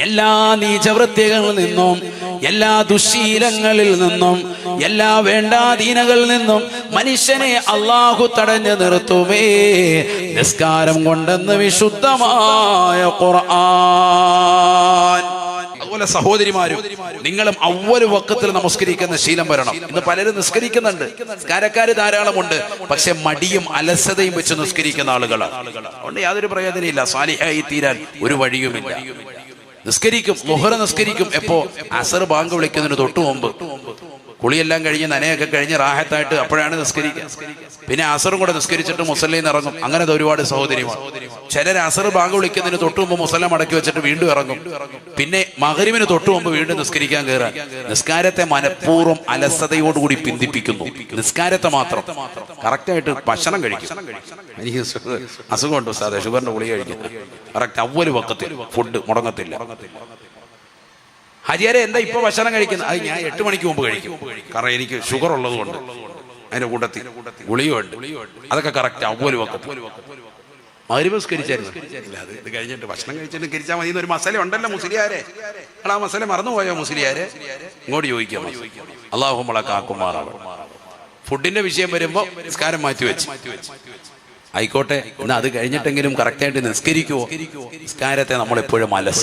എല്ലാ നീചവൃത്തികളിൽ നിന്നും എല്ലാ ദുശീലങ്ങളിൽ നിന്നും എല്ലാ വേണ്ടാധീനകളിൽ നിന്നും മനുഷ്യനെ അള്ളാഹു തടഞ്ഞു നിർത്തുമേ നിസ്കാരം കൊണ്ടെന്ന് വിശുദ്ധമായ ഖുർആൻ. അതുപോലെ സഹോദരിമാരും നിങ്ങളും അവൽ വക്കത്തിൽ നമസ്കരിക്കുന്ന ശീലം വരണം. ഇന്ന് പലരും നിസ്കരിക്കുന്നുണ്ട്. നിസ്കാരക്കാര് ധാരാളമുണ്ട്. പക്ഷെ മടിയും അലസതയും വെച്ച് നിസ്കരിക്കുന്ന ആളുകളാണ്. അതുകൊണ്ട് യാതൊരു പ്രയോജനമില്ല സാലിഹായി തീരാൻ ഒരു വഴിയുമില്ല. നിസ്കരിക്കും മുഹറ നിസ്കരിക്കും. എപ്പോ? അസർ ബാങ്ക് വിളിക്കുന്നതിന് തൊട്ടു മുമ്പ് കുളിയെല്ലാം കഴിഞ്ഞ് നനയൊക്കെ കഴിഞ്ഞ് റാഹത്തായിട്ട് അപ്പോഴാണ് നിസ്കരിക്കുക. പിന്നെ അസറും കൂടെ നിസ്കരിച്ചിട്ട് മുസല്ലയിൽ ഇറങ്ങും. അങ്ങനത്തെ ഒരുപാട് സഹോദരിമാർ. ചിലർ അസർ ബാങ്ക് വിളിക്കുന്നതിന് തൊട്ടു മുമ്പ് മുസല്ല മടക്കി വെച്ചിട്ട് വീണ്ടും ഇറങ്ങും. പിന്നെ മകരിവിന് തൊട്ടു മുമ്പ് വീണ്ടും നിസ്കരിക്കാൻ കയറാൻ. നിസ്കാരത്തെ മനഃപൂർവം അലസതയോടുകൂടി പിന്തിപ്പിക്കുന്നു. നിസ്കാരത്തെ മാത്രം. കറക്റ്റായിട്ട് ഭക്ഷണം കഴിക്കും. എനിക്ക് അസുഖമുണ്ട് സാറേ ഷുഗറിന്റെ ഗുളിക കഴിക്കും. കറക്റ്റ് അവൽ പക്കത്തിൽ ഫുഡ് മുടങ്ങത്തില്ല. ഹരിയാരെ എന്താ ഇപ്പൊ ഭക്ഷണം കഴിക്കുന്നത്? അത് ഞാൻ എട്ട് മണിക്ക് മുമ്പ് കഴിക്കും. കാരണം എനിക്ക് ഷുഗർ ഉള്ളത് കൊണ്ട് അതിന്റെ കൂട്ടത്തിൽ ഗുളിയുണ്ട് അതൊക്കെ കറക്റ്റ് അവൽ വെക്കും മരുപസ്കരിച്ചായിരുന്നു ഇല്ല അത് ഇത് കഴിഞ്ഞിട്ട് ഭക്ഷണം കഴിച്ചിട്ട് കരിച്ചാൽ മതി ഒരു മസാല ഉണ്ടല്ലോ മുസ്ലിയാരെ. ആ മസാല മറന്നുപോയോ മുസ്ലിയാരെ? ഇങ്ങോട്ട് ചോദിക്കാം അള്ളാഹു നമ്മളെ കാക്കുമാറാവണം ഫുഡിന്റെ വിഷയം വരുമ്പോ നിസ്കാരം മാറ്റി വെച്ച്. ആയിക്കോട്ടെ. എന്നാ അത് കഴിഞ്ഞിട്ടെങ്കിലും കറക്റ്റായിട്ട് നിസ്കരിക്കുവോ? നിസ്കാരത്തെ നമ്മൾ എപ്പോഴും അലസ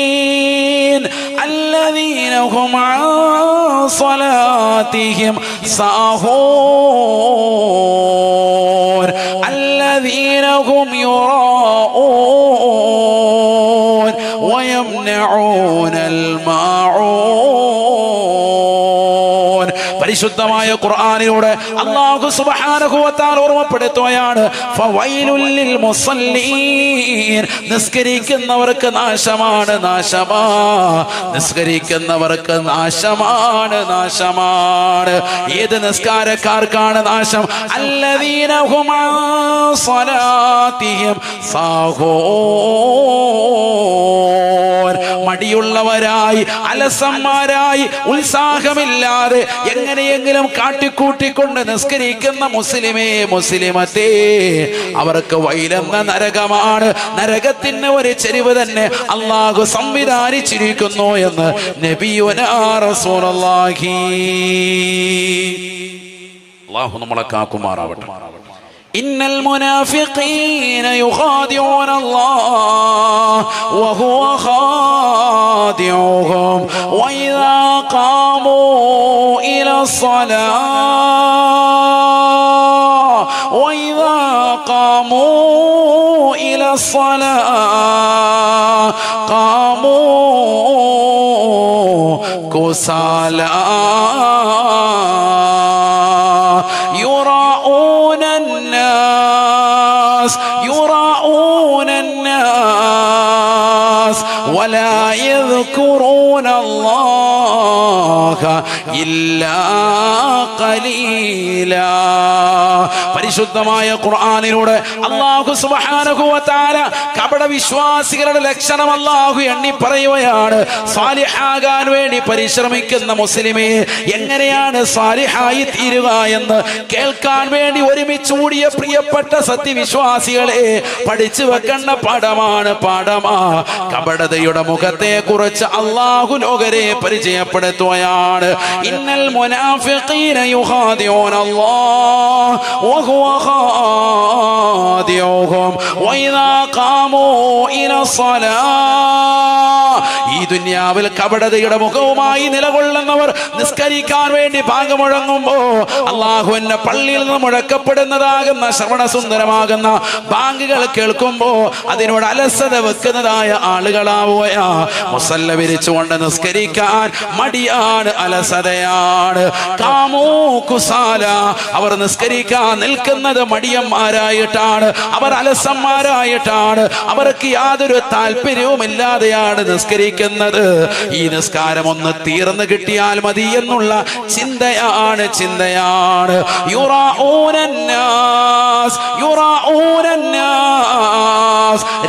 الذين هم عن صلاتهم ساهون الذين هم يراءون ويمنعون الماعون പരിശുദ്ധമായ ഖുർആനിലൂടെ അള്ളാഹു തആല ഓർമ്മപ്പെടുത്തുകയാണ്. നിസ്കരിക്കുന്നവർക്ക് നാശമാണ് നാശമാ. നിസ്കരിക്കുന്നവർക്ക് നാശമാണ് നാശമാണ്. ഏത് നിസ്കാരക്കാർക്കാണ് നാശം? അല്ലദീന സാഹോ മടിയുള്ളവരായി അലസന്മാരായി ഉത്സാഹമില്ലാതെ എങ്ങനെയെങ്കിലും കാട്ടിക്കൂട്ടിക്കൊണ്ട് നിസ്കരിക്കുന്ന മുസ്ലിമേ മുസ്ലിമത്തേ അവർക്ക് വൈലെന്ന നരകമാണ്. നരകത്തിന് ഒരു ചെരിവ് തന്നെ അള്ളാഹു സംവിധാനിച്ചിരിക്കുന്നു എന്ന് നബിയുനാ റസൂലുള്ളാഹി. അള്ളാഹു നമ്മളെ കാക്കുമാറാവട്ടെ. إن المنافقين يخادعون الله وهو خادعهم وإذا قاموا إلى الصلاة وإذا قاموا إلى الصلاة قاموا كسالى. الناس يراءون الناس ولا يذكرون الله إلا قليلا. പരിശുദ്ധമായ ഖുർആാനിലൂടെ അള്ളാഹു തആല കപട വിശ്വാസികളുടെ ലക്ഷണം അള്ളാഹു എണ്ണി പറയുകയാണ്. സാലിഹാകാൻ വേണ്ടി പരിശ്രമിക്കുന്ന മുസ്ലിമേ എങ്ങനെയാണ് സാലിഹായി തീരുക എന്ന് കേൾക്കാൻ വേണ്ടി ഒരുമിച്ച് കൂടിയ പ്രിയപ്പെട്ട സത്യവിശ്വാസികളെ പഠിച്ചു വെക്കേണ്ട പാഠമാണ് പാഠമാ. കപടതയുടെ മുഖത്തെ കുറിച്ച് അള്ളാഹു ലോകരെ പരിചയപ്പെടുത്തുകയാണ്. ഇന്നൽ മുനാഫിഖീന യുഖാദിഊന അല്ലാഹ് وخادعهم وإذا قاموا إلى الصلاة ഈ ദുന്യാവിൽ കപടതയുടെ മുഖവുമായി നിലകൊള്ളുന്നവർ നിസ്കരിക്കാൻ വേണ്ടി ഭാഗമുഴങ്ങുമ്പോ അള്ളാഹു എന്നെ പള്ളിയിൽ നിന്ന് മുഴക്കപ്പെടുന്നതാകുന്ന ശ്രവണസുന്ദരമാകുന്ന ബാങ്കുകൾ കേൾക്കുമ്പോ അതിനോട് അലസത വെക്കുന്നതായ ആളുകളാവുകയാ. മുസല്ല വിരിച്ചുകൊണ്ട് നിസ്കരിക്കാൻ മടിയാണ് അലസതയാണ്. കാമോ കുസാല. അവർ നിസ്കരിക്കാൻ നിൽക്കുന്നത് മടിയന്മാരായിട്ടാണ്. അവർ അലസന്മാരായിട്ടാണ്. അവർക്ക് യാതൊരു താല്പര്യവും ഇല്ലാതെയാണ് നിസ്കരിക്കുന്നത് നിസ്കരിക്കുന്നത് ഈ നിസ്കാരം ഒന്ന് തീർന്നു കിട്ടിയാൽ മതി എന്നുള്ള ചിന്തയാണ് ചിന്തയാണ്.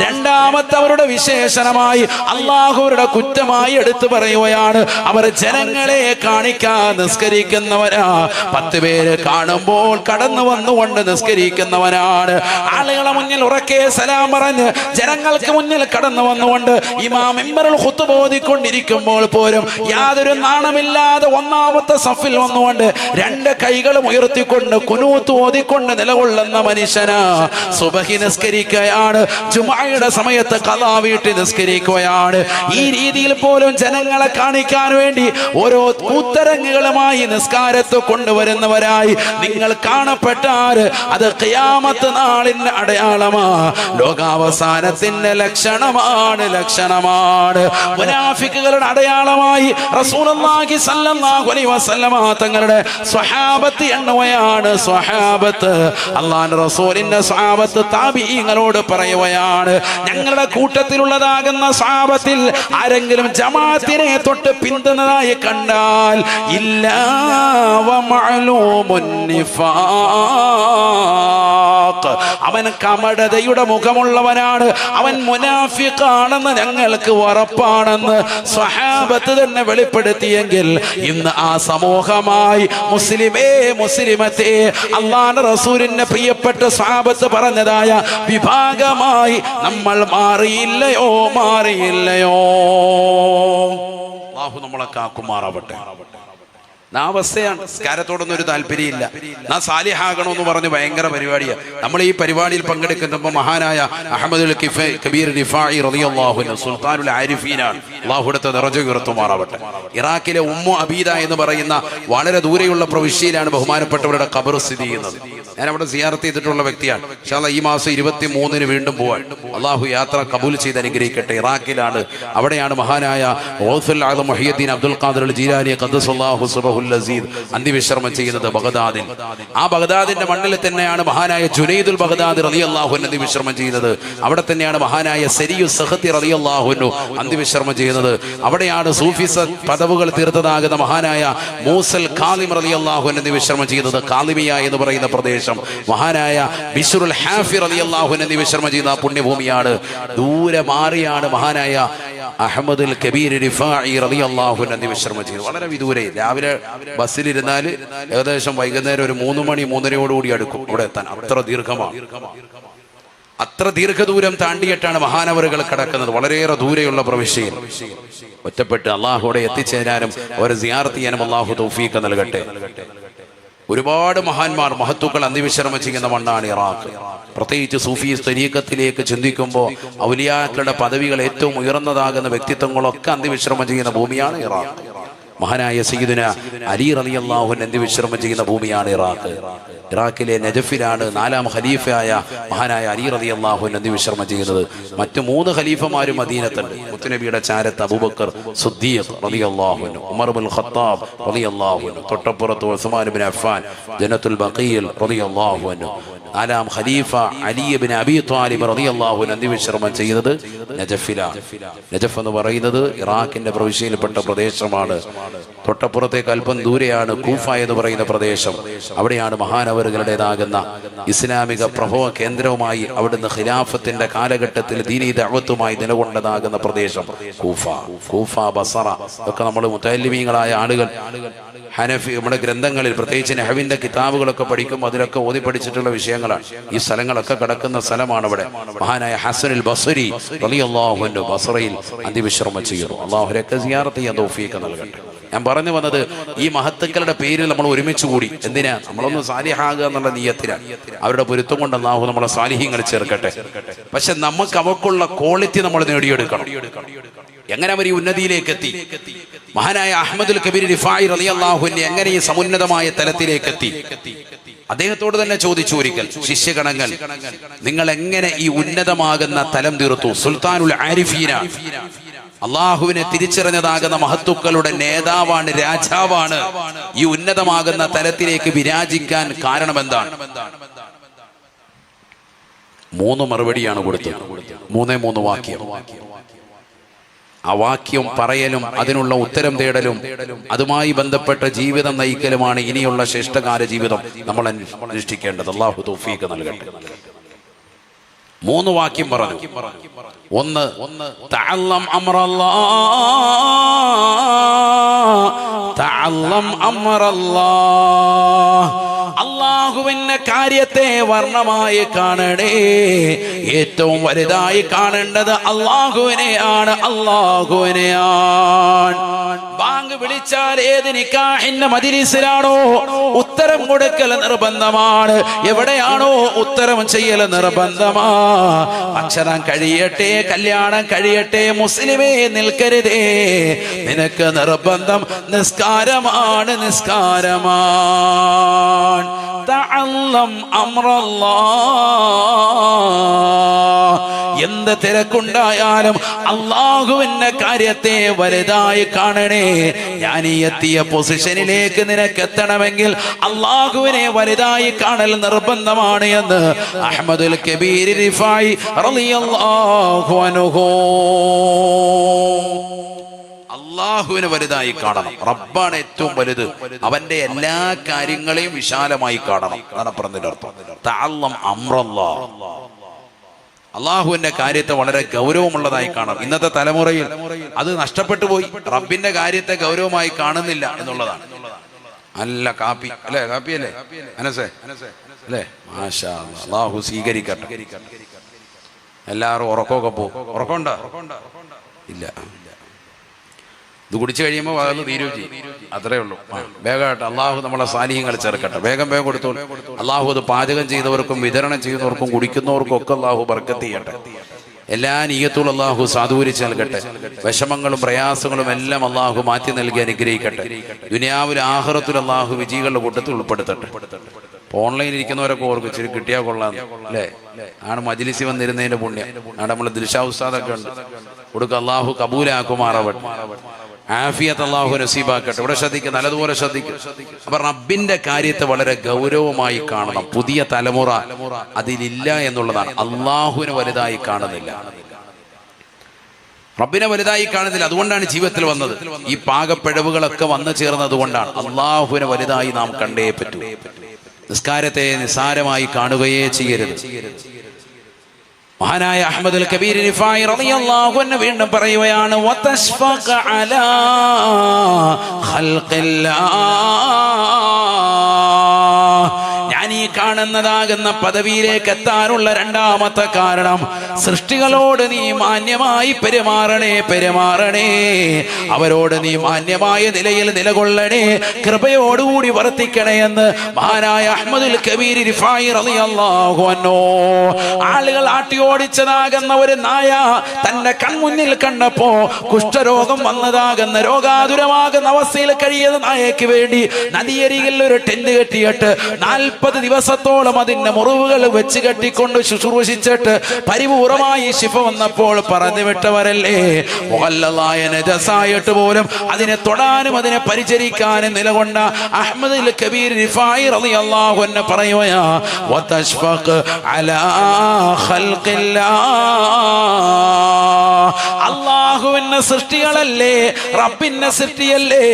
രണ്ടാമത്തെ അവരുടെ വിശേഷണമായി അള്ളാഹുരുടെ കുറ്റമായി എടുത്തു പറയുകയാണ്. അവർ ജനങ്ങളെ കാണിക്കാൻ നിസ്കരിക്കുന്നവരാ. പത്ത് പേര് കാണുമ്പോൾ കടന്നു വന്നുകൊണ്ട് നിസ്കരിക്കുന്നവനാണ് ആളുകളെ മുന്നിൽ ഉറക്കെ സലാം പറഞ്ഞ് ജനങ്ങൾക്ക് മുന്നിൽ കടന്നു വന്നുകൊണ്ട് ഇമാം മെമ്പറിൽ ബോധിക്കൊണ്ടിരിക്കുമ്പോൾ പോലും യാതൊരു നാണമില്ലാതെ ഒന്നാമത്തെ സഫിൽ വന്നുകൊണ്ട് രണ്ട് കൈകളും ഉയർത്തിക്കൊണ്ട് കുനൂത്ത് ഓതിക്കൊണ്ട് നിലകൊള്ളുന്ന മനുഷ്യനാ. സുബഹി നിസ്കരിക്കുകയാണ്. ജുമായുടെ സമയത്ത് കലാ വീട്ടിൽ നിസ്കരിക്കുകയാണ്. ഈ രീതിയിൽ പോലും ജനങ്ങളെ കാണിക്കാൻ വേണ്ടി ഓരോ കൂത്തരങ്ങുകളുമായി നിസ്കാരത്ത് കൊണ്ടുവരുന്നവരായി നിങ്ങൾ കാണപ്പെട്ടാൽ അത് കയാമത്ത് നാളിന്റെ അടയാളമാ. ലോകാവസാനത്തിന്റെ ലക്ഷണമാണ് ലക്ഷണമാണ്. മുനാഫിക്കുകളുടെ അടയാളമായി റസൂലുള്ളാഹി സല്ലല്ലാഹു അലൈഹി വസല്ലമ തങ്ങളുടെ സ്വഹാബത്ത് എണ്ണുകയാണ്. സ്വഹാബത്ത് അള്ളാഹുവിന്റെ റസൂലിന്റെ സ്വഹാബത്ത് താബിഈങ്ങളോട് പറയുകയാണ് ഞങ്ങളുടെ കൂട്ടത്തിലുള്ളതാകുന്ന സ്വഹാബത്തിൽ ആരെങ്കിലും ജമാഅത്തിനെ തൊട്ട് പിന്തുണതായി കണ്ടാൽ ഇല്ല അവൻ കമടതയുടെ മുഖമുള്ളവനാണ്. അവൻ മുനാഫിഖാണെന്ന് ഞങ്ങൾക്ക് ഉറപ്പാണെന്ന് സ്വഹാബത്ത് തന്നെ വെളിപ്പെടുത്തിയെങ്കിൽ ഇന്ന് ആ സമൂഹമായി മുസ്ലിമേ മുസ്ലിമത്തെ അള്ളാൻ റസൂലിന്റെ പ്രിയപ്പെട്ട സ്വഹാബത്ത് പറഞ്ഞതായ വിഭാഗമായി നമ്മൾ മാറിയില്ലയോ മാറിയില്ലയോ? ബാഹു നമ്മളെ കാക്കുമാറാവട്ടെ. ആ അവസ്ഥയാണ്. കാരത്തോടൊന്നും ഒരു താല്പര്യമില്ല. നാ സാലിഹാകണമെന്ന് പറഞ്ഞ് ഭയങ്കര പരിപാടിയാണ് നമ്മൾ ഈ പരിപാടിയിൽ പങ്കെടുക്കുമ്പോൾ മഹാനായ അഹമ്മദുൽ കിഫ കബീർ റിഫായി സുൽത്താനുൽ അള്ളാഹുടത്തെ നിറഞ്ഞു ഉയർത്തുമാറാവട്ടെ. ഇറാഖിലെ ഉമ്മു അബീദ എന്ന് പറയുന്ന വളരെ ദൂരെയുള്ള പ്രവിശ്യയിലാണ് ബഹുമാനപ്പെട്ടവരുടെ ഖബർ സ്ഥിതി ചെയ്യുന്നത്. ഞാൻ അവിടെ സിയാർത്ത് ചെയ്തിട്ടുള്ള വ്യക്തിയാണ്. പക്ഷേ ഈ മാസം ഇരുപത്തി മൂന്നിന് വീണ്ടും പോവാൻ. അള്ളാഹു യാത്ര കബൂൽ ചെയ്ത് അനുഗ്രഹിക്കട്ടെ. ഇറാഖിലാണ്. അവിടെയാണ് മഹാനായ ഓസുൽ അബ്ദുൽ ഖാദർ ജീരാനി സുബഹുൽ അസീദ് അന്തിവിശ്രമം ചെയ്യുന്നത് ബഗദാദിൽ. ആ ബഗദാദിന്റെ മണ്ണിൽ തന്നെയാണ് മഹാനായ ജുനൈദുൽ ബഗദാദ് റലി അള്ളാഹു അന്തിവിശ്രമം ചെയ്യുന്നത്. അവിടെ തന്നെയാണ് മഹാനായ സെരിയു സഹത്തി റലി അള്ളാഹുനു അന്തിവിശ്രമം ചെയ്യുന്നത്. അവിടെയാണ് സൂഫിസ പദവുകൾ തീർത്തതാകുന്ന മഹാനായ മൂസൽ കാലിം റലി അള്ളാഹു അന്തിവിശ്രമം ചെയ്യുന്നത്. കാലിമിയ എന്ന് പറയുന്ന പ്രദേശം. മഹാനായ ബിഷുറുൽ ഹാഫിർ അലി അള്ളാഹു അന്ത്യവിശ്രമം ചെയ്യുന്ന ആ പുണ്യഭൂമിയാണ്. ദൂരെ മാറിയാണ് മഹാനായ അഹമ്മദുൽ കബീർ റിഫാഇ റളിയല്ലാഹു അൻഹു വിശ്രമം ചെയ്തു വളരെ വിദൂരെ. രാവിലെ ബസ്സിലിരുന്നാൽ ഏകദേശം വൈകുന്നേരം ഒരു മൂന്ന് മണി മൂന്നരയോടുകൂടി അടുക്കും അവിടെ എത്താൻ. അത്ര ദീർഘമാണ്. അത്ര ദീർഘദൂരം താണ്ടിയിട്ടാണ് മഹാനവറുകൾ കിടക്കുന്നത്. വളരെയേറെ ദൂരെയുള്ള പ്രവിശ്യയിൽ. ഒറ്റപ്പെട്ട് അള്ളാഹുടെ എത്തിച്ചേരാനും അവരെ സിയാർത്ത് ചെയ്യാനും അള്ളാഹു തൗഫീഖ് നൽകട്ടെ. ഒരുപാട് മഹാന്മാർ മഹത്തുക്കൾ അന്തിവിശ്രമം ചെയ്യുന്ന മണ്ണാണ് ഇറാഖ്. പ്രത്യേകിച്ച് സൂഫി സ്തരീക്കത്തിലേക്ക് ചിന്തിക്കുമ്പോൾ ഔലിയാക്കളുടെ പദവികൾ ഏറ്റവും ഉയർന്നതാകുന്ന വ്യക്തിത്വങ്ങളൊക്കെ അന്തിവിശ്രമം ചെയ്യുന്ന ഭൂമിയാണ് ഇറാഖ്. മഹാനായ സീദിന അലി റളിയല്ലാഹു അന്തിവിശ്രമം ചെയ്യുന്ന ഭൂമിയാണ് ഇറാഖ്. ഇറാഖിലെ നജഫിലാണ് നാലാം ഖലീഫയായ മഹാനായ അലി റതി അള്ളാഹു നന്ദി വിശ്രമം ചെയ്യുന്നത്. മറ്റു മൂന്ന് ഖലീഫമാരും അധീനത്തുണ്ട് മുത്തുനബിയുടെ ചാരത്ത് അബൂബക്കർ സുദ്ദീഖ് റളിയല്ലാഹു അൻഹു ഉമർ ബിൻ ഖത്താബ് റളിയല്ലാഹു അൻഹു തൊട്ടപ്പുറത്ത് Usman bin Affan Jannatul Baqi റളിയല്ലാഹു അൻഹു. നാലാം ഖലീഫ അലി ബിൻ അബി ത്വാലിബ് അള്ളാഹു നന്ദി വിശ്രമം ചെയ്യുന്നത് നജഫിലാണ്. നജഫ് എന്ന് പറയുന്നത് ഇറാഖിന്റെ പ്രവിശ്യയിൽപ്പെട്ട പ്രദേശമാണ്. തൊട്ടപ്പുറത്തേക്ക് അല്പം ദൂരെയാണ് കൂഫ എന്ന് പറയുന്ന പ്രദേശം. അവിടെയാണ് മഹാനവറുകളുടേതാകുന്ന ഇസ്ലാമിക പ്രഭവ കേന്ദ്രവുമായി അവിടുന്ന് ഖിലാഫത്തിന്റെ കാലഘട്ടത്തിൽ ദീനി ദഅവത്തുമായി നിലകൊണ്ടതാകുന്ന പ്രദേശം കൂഫ. കൂഫ ബസറ ഒക്കെ നമ്മൾ മുത്തല്ലിമീങ്ങളായ ആളുകൾ ഹനഫി നമ്മുടെ ഗ്രന്ഥങ്ങളിൽ പ്രത്യേകിച്ച് നെഹവിന്റെ കിതാബുകളൊക്കെ പഠിക്കുമ്പോൾ അതിലൊക്കെ ഓതി പഠിച്ചിട്ടുള്ള വിഷയങ്ങളാണ്. ഈ സ്ഥലങ്ങളൊക്കെ കിടക്കുന്ന സ്ഥലമാണ് ഇവിടെ മഹാനായ ഹസനുൽ ബസരി റളിയല്ലാഹു ബസറയിൽ അന്തിവിശ്രമം ചെയ്യുന്നു. അള്ളാഹുരൊക്കെ സിയാറത്ത് ചെയ്യാൻ തോഫിയൊക്കെ നൽകട്ടെ. ഞാൻ പറഞ്ഞു വന്നത് ഈ മഹത്തുക്കളുടെ പേരിൽ നമ്മൾ ഒരുമിച്ച് കൂടി. എന്തിനാ? നമ്മളൊന്ന് സാലിഹാകുക എന്നുള്ള നീയത്തിലാണ് അവരുടെ പൊരുത്തം കൊണ്ട് നാഹു നമ്മളെ സാലിഹ്യങ്ങൾ ചേർക്കട്ടെ. പക്ഷെ നമുക്ക് അവക്കുള്ള ക്വാളിറ്റി നമ്മൾ നേടിയെടുക്കണം. എങ്ങനെ അവർ ഈ ഉന്നതിയിലേക്ക് എത്തി? മഹാനായ അഹമ്മദുൽ കബീർ റിഫായി റളിയല്ലാഹുവിനെ എങ്ങനെ ഈ സമുന്നതമായ തലത്തിലേക്ക് എത്തി? അദ്ദേഹത്തോട് തന്നെ ചോദിച്ചു ഒരിക്കൽ ശിഷ്യഗണങ്ങൾ നിങ്ങൾ എങ്ങനെ ഈ ഉന്നതമാകുന്ന തലം തീർത്തു? സുൽത്താനുൽ ആരിഫീന അള്ളാഹുവിനെ തിരിച്ചറിഞ്ഞതാകുന്ന മഹത്തുക്കളുടെ നേതാവാണ് രാജാവാണ്. ഈ ഉന്നതമാകുന്ന തലത്തിലേക്ക് വിരാജിക്കാൻ കാരണം എന്താണ്? മൂന്ന് മറുപടിയാണ് കൊടുത്തത്. മൂന്നേ മൂന്ന് വാക്യം. ആ വാക്യം പറയലും അതിനുള്ള ഉത്തരം തേടലും അതുമായി ബന്ധപ്പെട്ട ജീവിതം നയിക്കലുമാണ് ഇനിയുള്ള ശ്രേഷ്ഠകാല ജീവിതം നമ്മൾ അനുഷ്ഠിക്കേണ്ടത്. അള്ളാഹു തൗഫീഖ് നൽകട്ടെ. മൂന്ന് വാക്യം പറഞ്ഞു. ഒന്ന് തഅല്ലം അംറല്ലാ തഅല്ലം അംറല്ലാ അള്ളാഹുവിന്റെ കാര്യത്തെ വർണമായി കാണണേ. ഏറ്റവും വലുതായി കാണേണ്ടത് അള്ളാഹുവിനെയാണ് അള്ളാഹുവിനെയാണ് ബാങ്ക് വിളിച്ചാൽ ഏത് നിക്കാഹിന്റെ മതിരിസിലാണോ ഉത്തരം കൊടുക്കൽ നിർബന്ധമാണ്. എവിടെയാണോ ഉത്തരം ചെയ്യൽ നിർബന്ധമാ. അക്ഷരം കഴിയട്ടെ കല്യാണം കഴിയട്ടെ മുസ്ലിമേ നിൽക്കരുതേ. നിനക്ക് നിർബന്ധം നിസ്കാരമാണ് നിസ്കാരമാണ് തഅല്ലം അംറല്ലാ എന്ത് തിരക്കുണ്ടായാലും അള്ളാഹുവിന്റെ കാര്യത്തെ വലുതായി കാണണേ. ഞാൻ ഈ എത്തിയ പൊസിഷനിലേക്ക് നിനക്ക് എത്തണമെങ്കിൽ അള്ളാഹുവിനെ വലുതായി കാണൽ നിർബന്ധമാണ് എന്ന് അഹമ്മദുൽ കബീർ റിഫായി റളിയല്ലാഹു അൻഹു. അള്ളാഹുവിനെ വലുതായി കാണണം. റബ്ബാണ് ഏറ്റവും വലുത്. അവന്റെ എല്ലാ കാര്യങ്ങളെയും വിശാലമായി കാണണം. അതാണ് പറഞ്ഞതിന്റെ അർത്ഥം. തഅല്ലം അമ്രല്ലാ അള്ളാഹുവിന്റെ കാര്യത്തെ വളരെ ഗൗരവമുള്ളതായി കാണാം ഇന്നത്തെ തലമുറയിൽ അത് നഷ്ടപ്പെട്ടു പോയി. റബ്ബിന്റെ കാര്യത്തെ ഗൗരവമായി കാണുന്നില്ല എന്നുള്ളതാണ്. നല്ല കാപ്പി. അല്ലേ കാപ്പി അല്ലേ അല്ലേ? മാഷാ. അള്ളാഹു സ്വീകരിക്കട്ടെ. എല്ലാവരും ഉറക്കമൊക്കെ പോകും ഉറക്കമുണ്ടോ? ഇല്ല. ഇത് കുടിച്ചു കഴിയുമ്പോൾ വാതിൽ തീരുകയും ചെയ്യും. അത്രേ ഉള്ളൂ. വേഗമായിട്ട് അള്ളാഹു നമ്മളെ സാന്നിധ്യങ്ങൾ ചേർക്കട്ടെ. വേഗം വേഗം കൊടുത്തു അള്ളാഹു അത് പാചകം ചെയ്തവർക്കും വിതരണം ചെയ്യുന്നവർക്കും കുടിക്കുന്നവർക്കും ഒക്കെ അള്ളാഹു ബർക്കത്ത് ചെയ്യട്ടെ. എല്ലാ നീയത്തും അള്ളാഹു സാധൂരിച്ച് നൽകട്ടെ. വിഷമങ്ങളും പ്രയാസങ്ങളും എല്ലാം അള്ളാഹു മാറ്റി നൽകി അനുഗ്രഹിക്കട്ടെ. ദുനിയാവിൽ ആഹ്റത്തിൽ അള്ളാഹു വിജയികളുടെ കൂട്ടത്തിൽ ഉൾപ്പെടുത്തട്ടെ. ഓൺലൈനിൽ ഇരിക്കുന്നവരൊക്കെ ഓർക്കും ഇച്ചിരി കിട്ടിയാൽ കൊള്ളാം അല്ലേ? ആണ് മജിലിസി വന്നിരുന്നതിന്റെ പുണ്യം. ആണ് നമ്മൾ ദിൽഷാ ഉസ്താദൊക്കെ ഉണ്ട്. കൊടുക്കുക അള്ളാഹു കബൂലാക്കുമാറാവട്ടെ. ആഫിയത്ത് അള്ളാഹു നസീബാക്കട്ടെ. ഇവിടെ ശ്രദ്ധിക്കുക നല്ലതുപോലെ ശ്രദ്ധിക്കുക അപ്പൊ റബ്ബിന്റെ കാര്യത്തെ വളരെ ഗൗരവമായി കാണണം. പുതിയ തലമുറ അതിലില്ല എന്നുള്ളതാണ്. അള്ളാഹുവിന് വലുതായി കാണുന്നില്ല. റബ്ബിനെ വലുതായി കാണുന്നില്ല. അതുകൊണ്ടാണ് ജീവിതത്തിൽ വന്നത്. ഈ പാകപ്പിഴവുകളൊക്കെ വന്നു ചേർന്നത് കൊണ്ടാണ്. അള്ളാഹുവിനെ വലുതായി നാം കണ്ടേ പറ്റൂ. നിസ്കാരത്തെ നിസ്സാരമായി കാണുകയേ ചെയ്യരുത്. മഹാനായ കബീർ റിഫായി റളിയല്ലാഹു അൻഹു വീണ്ടും പറയുകയാണ് വതശ്ഫഖ അലാ ഖൽഖില്ലാ. കാണുന്നതാകുന്ന പദവിയിലേക്ക് എത്താനുള്ള രണ്ടാമത്തെ കാരണം സൃഷ്ടികളോട് നീ മാന്യമായി പെരുമാറണേ പെരുമാറണേ. അവരോട് നീ മാന്യമായ നിലയിൽ നിലകൊള്ളണേ കൃപയോടുകൂടി വർത്തിക്കണേ എന്ന് മഹാനായ അഹമ്മദുൽ കബീർ ആളുകൾ ആട്ടിയോടിച്ചതാകുന്ന ഒരു നായ തന്റെ കൺമുന്നിൽ കണ്ടപ്പോ കുഷ്ഠരോഗം വന്നതാകുന്ന രോഗാതുരമാകുന്ന അവസ്ഥയിൽ കഴിയുന്ന നായക്ക് വേണ്ടി നദിയരികിൽ ഒരു ടെന്റ് കെട്ടിയിട്ട് നാൽപ്പത് ദിവസത്തോളം അതിന്റെ മുറിവുകൾ വെച്ച് കെട്ടിക്കൊണ്ട് ശുശ്രൂഷിച്ചിട്ട് പരിപൂർണമായി ശിഫ വന്നപ്പോൾ പറഞ്ഞു വിട്ടവരല്ലേ മുഹല്ലലായ നജസായിട്ട് പോലും അതിനെ തൊടാനും അതിനെ പരിചരിക്കാനും നിലകൊണ്ട അഹമ്മദ് കബീർ റിഫായി റളിയല്ലാഹു അൻഹു പറയുകയാ വതശ്ഫഖ് അലാ അള്ളാഹുവിന്റെ സൃഷ്ടികളല്ലേ റബ്ബിന്റെ സൃഷ്ടിയല്ലേ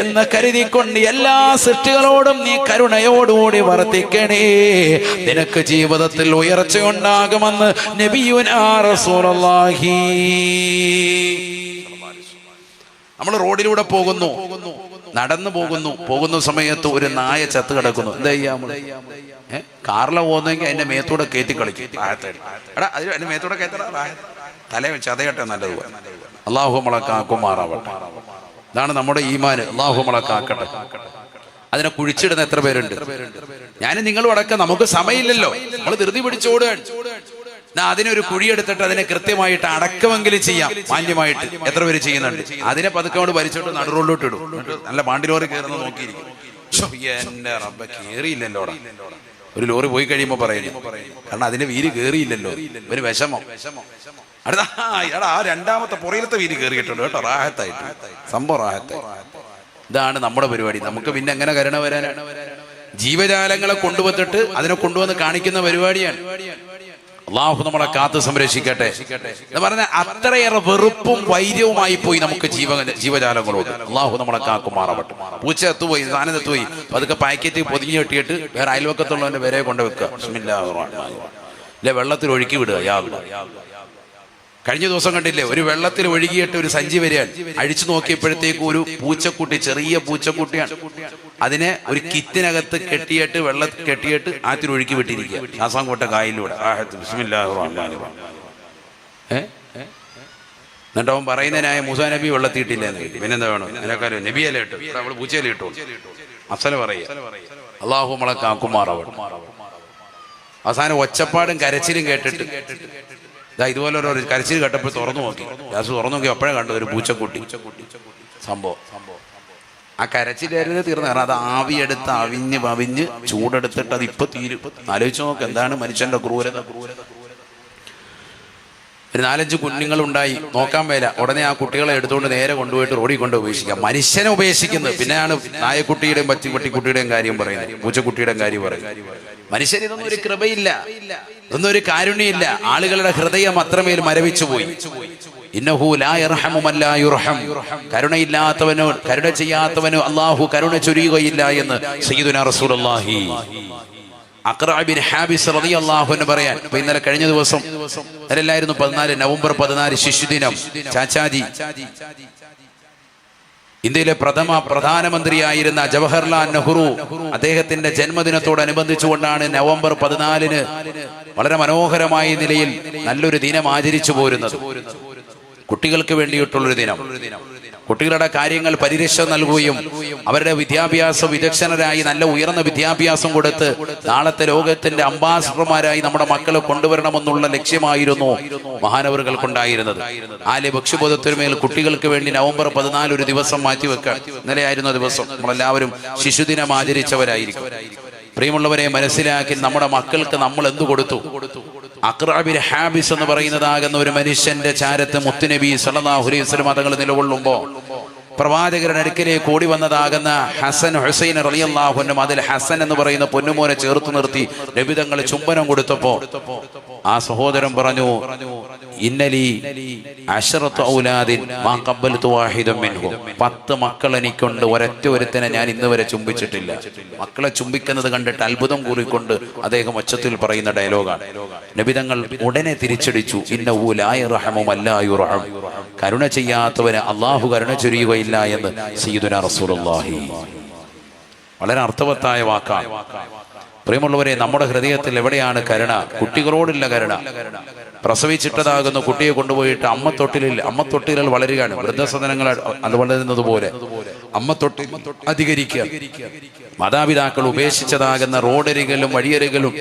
എന്ന് കരുതിക്കൊണ്ട് എല്ലാ സൃഷ്ടികളോടും നീ കരുണയോടുകൂടി വർത്തിക്കണേ. നിനക്ക് ജീവിതത്തിൽ ഉയർച്ച ഉണ്ടാകുമെന്ന് നബിയുനാ റസൂലുള്ളാഹി. നമ്മൾ റോഡിലൂടെ പോകുന്നു നടന്നു പോകുന്നു പോകുന്ന സമയത്ത് ഒരു നായ ചത്ത് കിടക്കുന്നു. എന്താ ചെയ്യാ നമ്മൾ? ഏ? കാറിലെ പോകുന്നെങ്കിൽ അതിന്റെ മേത്തൂടെ കയറ്റി കളിക്കും എടാ അതിന് അതിന്റെ മേത്തൂടെ. തലേ ചതയട്ടെ നല്ലത്. അള്ളാഹു മുളക്കാക്കുമാറാവട്ടെ കാക്കുമാറാവട്ടെ. ഇതാണ് നമ്മുടെ ഈമാന്. അള്ളാഹു മുളക്കാക്കട്ടെ കാക്കട്ടെ. അതിനെ കുഴിച്ചിടുന്ന എത്ര പേരുണ്ട്? ഞാനും നിങ്ങളും അടക്കം നമുക്ക് സമയമില്ലല്ലോ. നമ്മൾ ധൃതി പിടിച്ചോടുകയാണ് അതിനൊരു കുഴിയെടുത്തിട്ട് അതിനെ കൃത്യമായിട്ട് അടക്കമെങ്കിലും ചെയ്യാം. മാന്യമായിട്ട്. എത്ര പേര് ചെയ്യുന്നുണ്ട്? അതിനെ പതുക്കെ കൊണ്ട് വലിച്ചോട്ട് നടുറോളിലോട്ട് ഇടും. നല്ല പാണ്ടി ലോറി കയറുന്ന നോക്കിയിരിക്കും. എന്റെ റബ്ബ കേറിയില്ലല്ലോടാ ഒരു ലോറി പോയി കഴിയുമ്പോ പറയുന്നു കാരണം അതിന്റെ വീര് കേറിയില്ലല്ലോ. ഒരു വിഷമം. അടുത്ത ആ രണ്ടാമത്തെ പുറയിലത്തെ വീര് കേറിയിട്ടുണ്ട് കേട്ടോ. റാഹത്തായിട്ട്. സംഭവം റാഹത്തായി ഇതാണ് നമ്മുടെ പരിപാടി. നമുക്ക് പിന്നെ എങ്ങനെ കരുണ വരാനാണ്? ജീവജാലങ്ങളെ കൊണ്ടുവന്നിട്ട് അതിനെ കൊണ്ടുവന്ന് കാണിക്കുന്ന പരിപാടിയാണ്. അള്ളാഹു നമ്മളെ കാത്ത് സംരക്ഷിക്കട്ടെ. എന്ന് പറഞ്ഞ അത്രയേറെ വെറുപ്പും വൈര്യവുമായി പോയി നമുക്ക് ജീവ ജീവജാലങ്ങളോട്. അള്ളാഹു നമ്മളെ കാക്കുമാറാവട്ടെ പൂച്ച എത്തുപോയി സാധനം എത്തുപോയി. അതൊക്കെ പാക്കറ്റ് പൊതിഞ്ഞു കെട്ടിയിട്ട് വേറെ അയൽവക്കത്തുള്ളവന്റെ വരെ കൊണ്ടുവെക്കുക. ഇല്ല വെള്ളത്തിൽ ഒഴുക്കി വിടുക. യാ അല്ലാ. കഴിഞ്ഞ ദിവസം കണ്ടില്ലേ ഒരു വെള്ളത്തിൽ ഒഴുകിയിട്ട് ഒരു സഞ്ചി വരികയാണ്. അഴിച്ചു നോക്കിയപ്പോഴത്തേക്ക് ഒരു പൂച്ചക്കുട്ടി ചെറിയ പൂച്ചക്കുട്ടിയാണ്. അതിനെ ഒരു കിറ്റിനകത്ത് കെട്ടിയിട്ട് വെള്ളം കെട്ടിയിട്ട് ആറ്റിൽ ഒഴുക്കി വിട്ടിരിക്കുക. ശാസാംകോട്ട കായലിലൂടെ. എന്നിട്ട് അവൻ പറയുന്നതിനായ മുസാ നബി വെള്ളത്തിയിട്ടില്ല എന്ന്. പിന്നെന്താ വേണം? അതിനേക്കാളും നബിയല്ലേ ഇട്ടു. പൂച്ചയിലെ ഇട്ടു. അസല പറയുക. അള്ളാഹു നമ്മളെ അവസാനം ഒച്ചപ്പാടും കരച്ചിലും കേട്ടിട്ട് ഇതാ ഇതുപോലെ ഒരു കരച്ചിൽ കേട്ടപ്പോൾ തുറന്നു നോക്കി. ഗ്യാസ് തുറന്നു നോക്കി അപ്പോഴേ കണ്ടു ഒരു പൂച്ചക്കുട്ടി. സംഭവം. ആ കരച്ചിലായിരുന്നു തീർന്നു കാരണം അത് ആവിയെടുത്ത് അവിഞ്ഞ് പവിഞ്ഞ് ചൂടെടുത്തിട്ട് അത് ഇപ്പൊ തീരും. ആലോചിച്ച് നോക്ക് എന്താണ് മനുഷ്യന്റെ ക്രൂരത? ഒരു നാലഞ്ച് കുഞ്ഞുങ്ങളുണ്ടായി നോക്കാൻ വേല ഉടനെ ആ കുട്ടികളെ എടുത്തുകൊണ്ട് നേരെ കൊണ്ടുപോയിട്ട് റോഡിൽ കൊണ്ട് ഉപേക്ഷിക്കാം. മനുഷ്യനെ ഉപേക്ഷിക്കുന്നത്. പിന്നെയാണ് നായക്കുട്ടിയുടെയും പച്ചിക്കുട്ടിക്കുട്ടിയുടെയും കാര്യം പറയുന്നത്. പൂച്ചക്കുട്ടിയുടെയും കാര്യം പറയുന്നത്. മനുഷ്യന് ഇതൊന്നും ഒരു കൃപയില്ല. ഇതൊന്നും ഒരു കാരുണ്യമില്ല ആളുകളുടെ ഹൃദയം അത്രമേൽ മരവിച്ചു പോയി കരുണയില്ലാത്തവനോ കരുണ ചെയ്യാത്തവനോ അള്ളാഹു കരുണ ചൊരിയുകയില്ല എന്ന് റസൂലുള്ളാഹി. ഹാബിസ് റളിയല്ലാഹു പറയാൻ ഇന്നലെ കഴിഞ്ഞ ദിവസം അതിലായിരുന്നു പതിനാല് നവംബർ പതിനാല് ശിശുദിനം. ചാച്ചാജി ഇന്ത്യയിലെ പ്രഥമ പ്രധാനമന്ത്രിയായിരുന്ന ജവഹർലാൽ നെഹ്റു അദ്ദേഹത്തിന്റെ ജന്മദിനത്തോടനുബന്ധിച്ചുകൊണ്ടാണ് നവംബർ പതിനാലിന് വളരെ മനോഹരമായ നിലയിൽ നല്ലൊരു ദിനം ആചരിച്ചു പോരുന്നത്. കുട്ടികൾക്ക് വേണ്ടിയിട്ടുള്ളൊരു ദിനം. കുട്ടികളുടെ കാര്യങ്ങൾ പരിരക്ഷ നൽകുകയും അവരുടെ വിദ്യാഭ്യാസ വിദഗ്ധനരായി നല്ല ഉയർന്ന വിദ്യാഭ്യാസം കൊടുത്ത് നാളത്തെ ലോകത്തിന്റെ അംബാസഡർമാരായി നമ്മുടെ മക്കളെ കൊണ്ടുവരണമെന്നുള്ള ലക്ഷ്യമായിരുന്നു മഹാനവറുകൾക്കുണ്ടായിരുന്നത്. ആലെ ഭക്ഷ്യബോധത്തിനുമേൽ കുട്ടികൾക്ക് വേണ്ടി നവംബർ പതിനാല് ഒരു ദിവസം മാറ്റിവെക്കാൻ ഇന്നലെയായിരുന്നു ആ ദിവസം. നമ്മളെല്ലാവരും ശിശുദിനം ആചരിച്ചവരായിരിക്കും. പ്രിയമുള്ളവരെ മനസ്സിലാക്കി നമ്മുടെ മക്കൾക്ക് നമ്മൾ എന്തു കൊടുത്തു? അക്രാബിൽ ഹാബിസ് എന്ന് പറയുന്നതാകുന്ന ഒരു മനുഷ്യന്റെ ചാരത്ത് മുത്തുനബി സല്ലല്ലാഹു അലൈഹി വസല്ലം തങ്ങൾ നിലകൊള്ളുമ്പോൾ പ്രവാചകരുടെ അടുക്കലേക്ക് ഓടി വന്നതാകുന്ന ഹസൻ ഹുസൈൻ റളിയല്ലാഹുനും അതിൽ ഹസൻ എന്ന് പറയുന്ന പൊന്നുമോനെ ചേർത്ത് നിർത്തി ലഭിതങ്ങൾ ചുംബനം കൊടുത്തപ്പോ ആ സഹോദരൻ പറഞ്ഞു ഇന്നലി അഷറത്ത് ഔലാദിൻ മാ ഖബ്ബൽതു വാഹിദൻ മിൻഹു. പത്ത് മക്കൾ എനിക്കുണ്ട് ഒരൊറ്റ ഒരുത്തനെ ഞാൻ ഇന്ന് വരെ ചുംബിച്ചിട്ടില്ല. മക്കളെ ചുംബിക്കുന്നത് കണ്ടിട്ട് അത്ഭുതം കൂറിക്കൊണ്ട് അദ്ദേഹം ഒച്ചത്തിൽ പറയുന്ന ഡയലോഗാണ്. നബിതങ്ങൾ ഉടനെ തിരിച്ചടിച്ചു ഇന്ന ഊലായ റഹമും അല്ലായു റഹം കരുണ ചെയ്യാത്തവന് അള്ളാഹു കരുണ ചൊരിയുകയില്ല എന്ന് സയ്യിദുനാ റസൂലുള്ളാഹി. വളരെ അർത്ഥവത്തായ വാക്കാണ്. പ്രിയമുള്ളവരെ നമ്മുടെ ഹൃദയത്തിൽ എവിടെയാണ് കരുണ? കുട്ടികളോടില്ല കരുണ. പ്രസവിച്ചിട്ടതാകുന്നു കുട്ടിയെ കൊണ്ടുപോയിട്ട് അമ്മ തൊട്ടിലിൽ അമ്മ തൊട്ടിലിൽ വളരുകയാണ്. വൃദ്ധസദനങ്ങൾ വളരുന്നത് പോലെ അമ്മ തൊട്ടിൽ അധികരിക്കുക. മാതാപിതാക്കൾ ഉപേക്ഷിച്ചതാകുന്ന റോഡരികളിലും വഴിയരികളും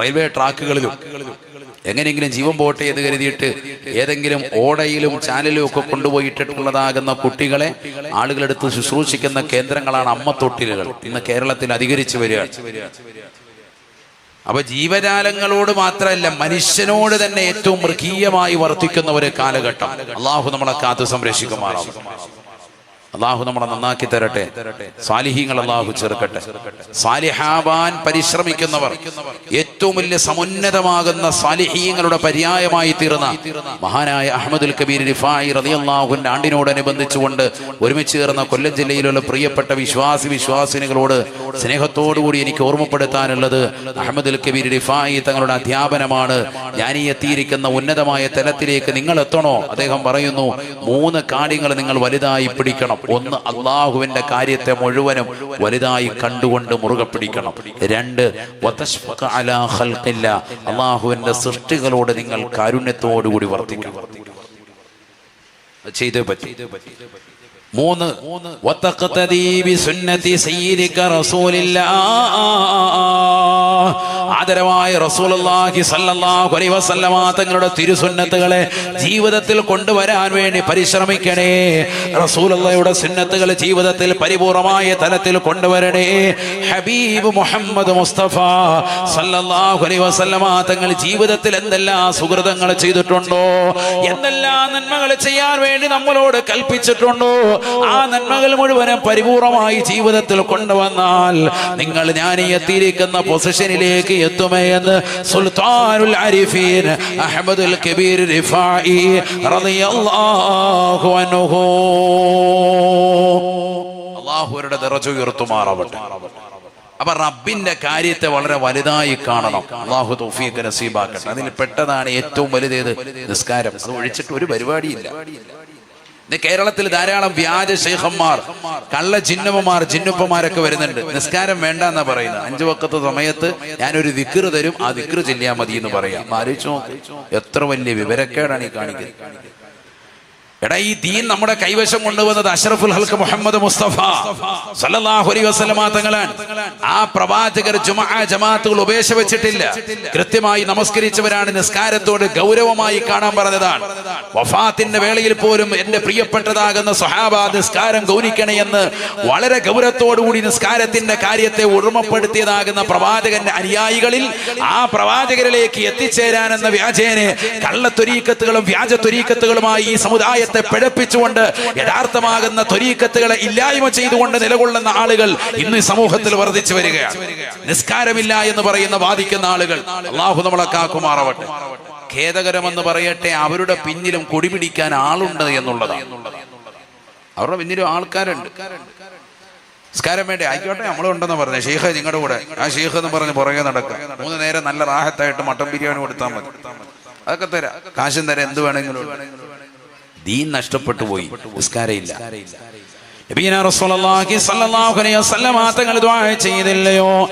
റെയിൽവേ ട്രാക്കുകളിലും എങ്ങനെയെങ്കിലും ജീവൻ പോട്ടെ എന്ന് കരുതിയിട്ട് ഏതെങ്കിലും ഓടയിലും ചാനലിലും ഒക്കെ കൊണ്ടുപോയിട്ടുള്ളതാകുന്ന കുട്ടികളെ ആളുകളെടുത്ത് ശുശ്രൂഷിക്കുന്ന കേന്ദ്രങ്ങളാണ് അമ്മത്തൊട്ടിലുകൾ ഇന്ന് കേരളത്തിൽ അധികരിച്ചു വരികയാണ്. അപ്പൊ ജീവജാലങ്ങളോട് മാത്രമല്ല മനുഷ്യനോട് തന്നെ ഏറ്റവും മൃഗീയമായി വർത്തിക്കുന്ന ഒരു കാലഘട്ടം. അള്ളാഹു നമ്മളെ കാത്തു സംരക്ഷിക്കുമാറാവും അള്ളാഹു നമ്മളെ നന്നാക്കി തരട്ടെ. സാലിഹീങ്ങൾ അള്ളാഹു ചേർക്കട്ടെ സാലിഹാവാൻ പരിശ്രമിക്കുന്നവർ ഏറ്റവും വലിയ സമുന്നതമാകുന്ന സാലിഹീങ്ങളുടെ പര്യായമായി തീർന്ന മഹാനായ അഹമ്മദുൽ കബീർ റിഫായി റളിയല്ലാഹുവിന്റെ ആണ്ടിനോടനുബന്ധിച്ചുകൊണ്ട് ഒരുമിച്ച് ചേർന്ന കൊല്ലം ജില്ലയിലുള്ള പ്രിയപ്പെട്ട വിശ്വാസി വിശ്വാസിനികളോട് സ്നേഹത്തോടുകൂടി എനിക്ക് ഓർമ്മപ്പെടുത്താനുള്ളത് അഹമ്മദുൽ കബീർ റിഫായി തങ്ങളുടെ അധ്യാപനമാണ്. ഞാൻ ഈ എത്തിയിരിക്കുന്ന ഉന്നതമായ തലത്തിലേക്ക് നിങ്ങൾ എത്തണോ? അദ്ദേഹം പറയുന്നു മൂന്ന് കാര്യങ്ങൾ നിങ്ങൾ വലുതായി പിടിക്കണം. ഒന്ന് അള്ളാഹുവിന്റെ കാര്യത്തെ മുഴുവനും വലുതായി കണ്ടുകൊണ്ട് മുറുകെ പിടിക്കണം. രണ്ട്. അള്ളാഹുവിന്റെ സൃഷ്ടികളോട് നിങ്ങൾ കാരുണ്യത്തോടുകൂടി വർത്തിക്കണം. അത് ചെയ്തേ പറ്റി. മൂന്ന് വതഖ്തദീ സുന്നത്തി റസൂലില്ലാ ആദരവായ റസൂലുള്ളാഹി സല്ലാഹുലൈ വസല്ലമ തങ്ങളുടെ തിരുസുന്നത്തുകളെ ജീവിതത്തിൽ കൊണ്ടുവരാൻ വേണ്ടി പരിശ്രമിക്കണേ. റസൂലയുടെ സുന്നത്തുകൾ ജീവിതത്തിൽ പരിപൂർണമായ തലത്തിൽ കൊണ്ടുവരണേ. ഹബീബ് മുഹമ്മദ് മുസ്തഫ സല്ലല്ലാഹു അലൈഹി വസല്ലമ തങ്ങൾ ജീവിതത്തിൽ എന്തെല്ലാം സുഹൃതങ്ങൾ ചെയ്തിട്ടുണ്ടോ? എന്തെല്ലാം നന്മകൾ ചെയ്യാൻ വേണ്ടി നമ്മളോട് കൽപ്പിച്ചിട്ടുണ്ടോ? ആ നന്മകൾ മുഴുവനും പരിപൂർണമായി ജീവിതത്തിൽ കൊണ്ടുവന്നാൽ നിങ്ങൾ ഞാൻ എത്തിയിരിക്കുന്ന പൊസിഷനിലേക്ക് എത്തുമേ എന്ന് സുൽത്താനുൽ അരിഫീൻ അഹമ്മദുൽ കബീർ റിഫായി റളിയല്ലാഹു അൻഹു. അള്ളാഹുരുടെ നിറച്ചു ഉയർത്തുമാറാവട്ടെ. അപ്പൊ റബ്ബിന്റെ കാര്യത്തെ വളരെ വലുതായി കാണണം. അള്ളാഹു തൗഫീഖ് നസീബാക്കട്ടെ. അതിൽ പെട്ടതാണ് ഏറ്റവും വലുതേത് നിസ്കാരം. അത് ഒഴിച്ചിട്ട് ഒരു പരിപാടിയില്ല. ഇന്ന് കേരളത്തിൽ ധാരാളം വ്യാജ ശേഖന്മാർ കള്ള ചിഹ്നമ്മമാർ ജിന്നുപ്പമാരൊക്കെ വരുന്നുണ്ട്. നിസ്കാരം വേണ്ട എന്നാ പറയുന്നത്. അഞ്ചു വക്കത്തെ സമയത്ത് ഞാനൊരു ദിക്റ് തരും ആ ദിക്റ് ചെല്ലിയാൽ മതി എന്ന് പറയാം ആലോചിച്ചു എത്ര വലിയ വിവരക്കേടാണ് ഈ കാണിക്കുന്നത്. എടാ ഈ ദീൻ നമ്മുടെ കൈവശം കൊണ്ടുവന്നത് അഷറഫുൽ ഹൽക്ക് മുഹമ്മദ് മുസ്തഫ. സല്ലല്ലാഹു അലൈഹി വസല്ലമ തങ്ങളാണ്. ആ പ്രവാചകർ ജുമാ ജമാഅത്തുകൾ ഉപേക്ഷ വെച്ചിട്ടില്ല. കൃത്യമായി നമസ്കരിച്ചവരാണ് നിസ്കാരത്തോട് ഗൗരവമായി കാണാൻ പറഞ്ഞതാണ്. വഫാത്തിന്റെ വേളയിൽ പോലും എന്റെ പ്രിയപ്പെട്ടതാകുന്ന സ്വഹാബ നിസ്കാരം ഗൗനിക്കണേ എന്ന് വളരെ ഗൗരവത്തോടുകൂടി നിസ്കാരത്തിന്റെ കാര്യത്തെ ഉടമപ്പെടുത്തിയതാകുന്ന പ്രവാചകന്റെ അനുയായികളിൽ ആ പ്രവാചകരിലേക്ക് എത്തിച്ചേരാനെന്ന വ്യാജേനെ കള്ളത്തൊരീക്കത്തുകളും വ്യാജത്തൊരീക്കത്തുകളുമായി ഈ സമുദായത്തെ പിഴപ്പിച്ചുകൊണ്ട് യഥാർത്ഥമാകുന്ന തൊരീക്കത്തുകളെ ഇല്ലായ്മ ചെയ്തുകൊണ്ട് നിലകൊള്ളുന്ന ആളുകൾ ഇന്ന് സമൂഹത്തിൽ വർദ്ധിച്ചു വരികയാണ്. നിസ്കാരമില്ല എന്ന് പറയുന്ന വാദിക്കുന്ന ആളുകൾ അള്ളാഹു നമ്മളെ കാക്കുമാറവട്ടെ. ഖേദകരമെന്ന് പറയട്ടെ അവരുടെ പിന്നിലും കൊടിപിടിക്കാൻ ആളുണ്ട് എന്നുള്ളതാണ്. അവരുടെ പിന്നിലും ആൾക്കാരുണ്ട്. നിസ്കാരം വേണ്ടി? ആയിക്കോട്ടെ നമ്മളുണ്ടെന്ന് പറഞ്ഞു. ഷീഖ് നിങ്ങളുടെ കൂടെ. ആ ഷീഖ് എന്ന് പറഞ്ഞ് പുറകെ നടക്കുക. മൂന്ന് നേരം നല്ല റാഹത്തായിട്ട് മട്ടൻ ബിരിയാണി കൊടുത്താൽ മതി. അതൊക്കെ തരാം. കാശും തരാം. എന്ത് വേണമെങ്കിലും ദീൻ നഷ്ടപ്പെട്ടു പോയി. ദുആ ചെയ്തില്ലയോ?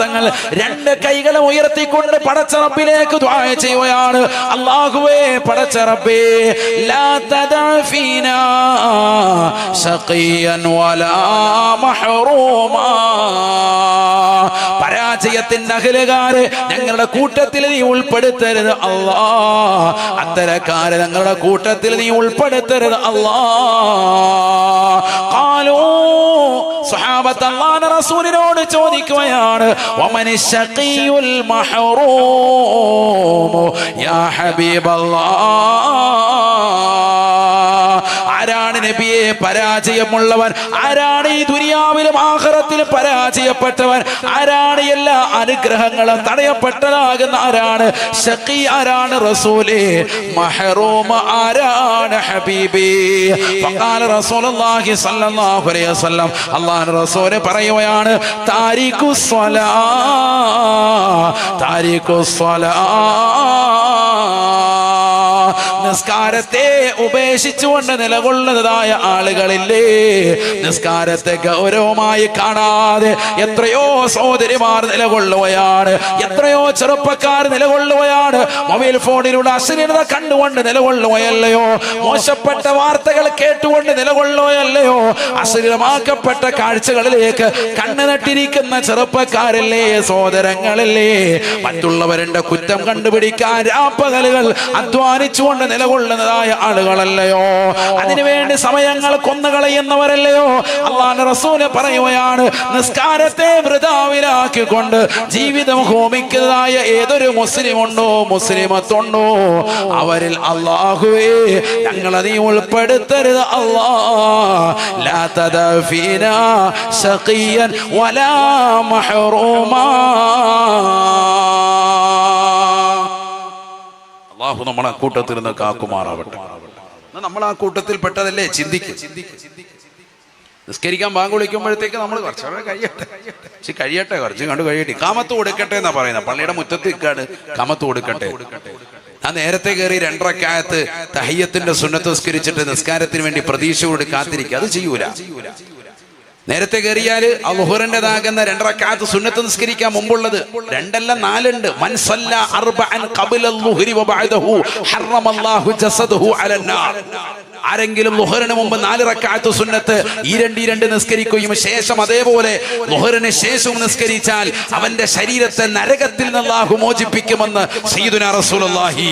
തങ്ങൾ രണ്ട് കൈകൾ ഉയർത്തിക്കൊണ്ട് പടച്ചറപ്പിലേക്ക് ദുആ ചെയ്യുകയാണ്. അല്ലാഹുവേ പടച്ചറപ്പേ ലാ തദഅ ഫീനാ ശഖിയൻ വലാ മഹ്റൂമാ. പരാജയത്തിന്റെ അഖിലുകാര് ഞങ്ങളുടെ കൂട്ടത്തിൽ നീ ഉൾപ്പെടുത്തരുത് അല്ലാ. അത്തരക്കാര് ഞങ്ങളുടെ കൂട്ടത്തിൽ നീ ഉൾപ്പെടുത്തരുത് അല്ലാ. കാലോ സ്വഹാബത്ത് അള്ളാഹുവിന്റെ റസൂലിനോട് ചോദിക്കുകയാണ് വമനി ശഖിയുൽ മഹ്റൂം യാ ഹബീബല്ലാഹ് ആരാണ് നബിയെ പരാജയമുള്ളവൻ? ആരാണ് ഈ ദുനിയാവിലും ആഖിറത്തിലും പരാജയപ്പെട്ടവൻ? ആരാണ് എല്ലാ അനുഗ്രഹങ്ങളും തടയപ്പെട്ടതാകുന്ന ആരാണ്? ഷക്കി ആരാണ് റസൂലേ? മഹറൂമ ആരാണ് ഹബീബി? ഫഖാല റസൂലുള്ളാഹി സ്വല്ലല്ലാഹു അലൈഹി വസല്ലം. അല്ലാഹു റസൂൽ പറയുകയാണ് താരിഖു സ്വലാ താരിഖു സ്വലാ. നിസ്കാരത്തെ ഉപേക്ഷിച്ചുകൊണ്ട് നിലകൊള്ളുന്നതായ ആളുകളില്ലേ? നിസ്കാരത്തെ ഗൗരവമായി കാണാതെ എത്രയോ സഹോദരിമാർ നിലകൊള്ളുകയാണ്. എത്രയോ ചെറുപ്പക്കാർ നിലകൊള്ളുകയാണ്. മൊബൈൽ ഫോണിലൂടെ അശ്ലീലത കണ്ടുകൊണ്ട് നിലകൊള്ളുകയല്ലയോ? മോശപ്പെട്ട വാർത്തകൾ കേട്ടുകൊണ്ട് നിലകൊള്ളുകയല്ലയോ? അശ്ലീലമാക്കപ്പെട്ട കാഴ്ചകളിലേക്ക് കണ്ണു നട്ടിരിക്കുന്ന ചെറുപ്പക്കാരല്ലേ സഹോദരങ്ങളല്ലേ? മറ്റുള്ളവരുടെ കുറ്റം കണ്ടുപിടിക്കാൻ രാപ്പകലുകൾ അധ്വാനിച്ചുകൊണ്ട് നിലകൊള്ളുന്നതായ ആളുകളല്ലയോ? അതിനുവേണ്ടി സമയങ്ങൾ കൊന്നുകളയുന്നവരല്ലയോ അള്ളാന്റെ റസൂൽ പറയുകയാണ് നിസ്കാരത്തെ വൃതാവിലാക്കിക്കൊണ്ട് ജീവിതം ഹോമിക്കുന്നതായ ഏതൊരു മുസ്ലിം ഉണ്ടോ മുസ്ലിമത്തുണ്ടോ? അവരിൽ അള്ളാഹുവേ ഞങ്ങൾ നീ ഉൾപ്പെടുത്തരുത് അള്ളാ. ലാ തദഫീന ശഖിയൻ വലാ മഹ്റൂമാ. അള്ളാഹു ആ കൂട്ടത്തിൽ നിന്ന് കാക്കുമാറാവട്ടെ നമ്മൾ ആ കൂട്ടത്തിൽ പെട്ടതല്ലേ? ചിന്തിക്കും. നിസ്കരിക്കാൻ ബാങ്ക് വിളിക്കുമ്പോഴത്തേക്ക് നമ്മൾ കുറച്ചുകൂടെ കഴിയട്ടെ. കഴിയട്ടെ കുറച്ച് കണ്ട് കഴിയട്ടെ. കാമത്ത് കൊടുക്കട്ടെ എന്നാ പറയുന്നത് പള്ളിയുടെ മുറ്റത്ത് നിൽക്കാണ് കാമത്ത് കൊടുക്കട്ടെ. ആ നേരത്തെ കയറി രണ്ടരക്കായത്ത് തഹയ്യത്തിന്റെ സുന്നത്ത് നിസ്കരിച്ചിട്ട് നിസ്കാരത്തിന് വേണ്ടി പ്രതീക്ഷയോട് കാത്തിരിക്കുക. അത് ചെയ്യൂല. നേരത്തെ കയറിയാൽ അലുഹുറിന്റെതാകുന്ന രണ്ടറക്കാത്ത് സുന്നത്ത് നിസ്കരിക്കാൻ മുമ്പുള്ളത്. രണ്ടല്ല നാലുണ്ട്. മൻസല്ല അർബഅൻ ഖബല ജസദഹു ആരെങ്കിലും ലുഹറിന് മുമ്പ് നാല് റക്കാത്ത് സുന്നത്ത് ഈ രണ്ട് ഈ രണ്ട് നിസ്കരിക്കുകയും ശേഷം അതേപോലെ ലുഹറിന് ശേഷവും നിസ്കരിച്ചാൽ അവന്റെ ശരീരത്തെ നരകത്തിൽ നിന്ന് അല്ലാഹു മോചിപ്പിക്കുമെന്ന് സയ്യിദുനാ റസൂലുള്ളാഹി.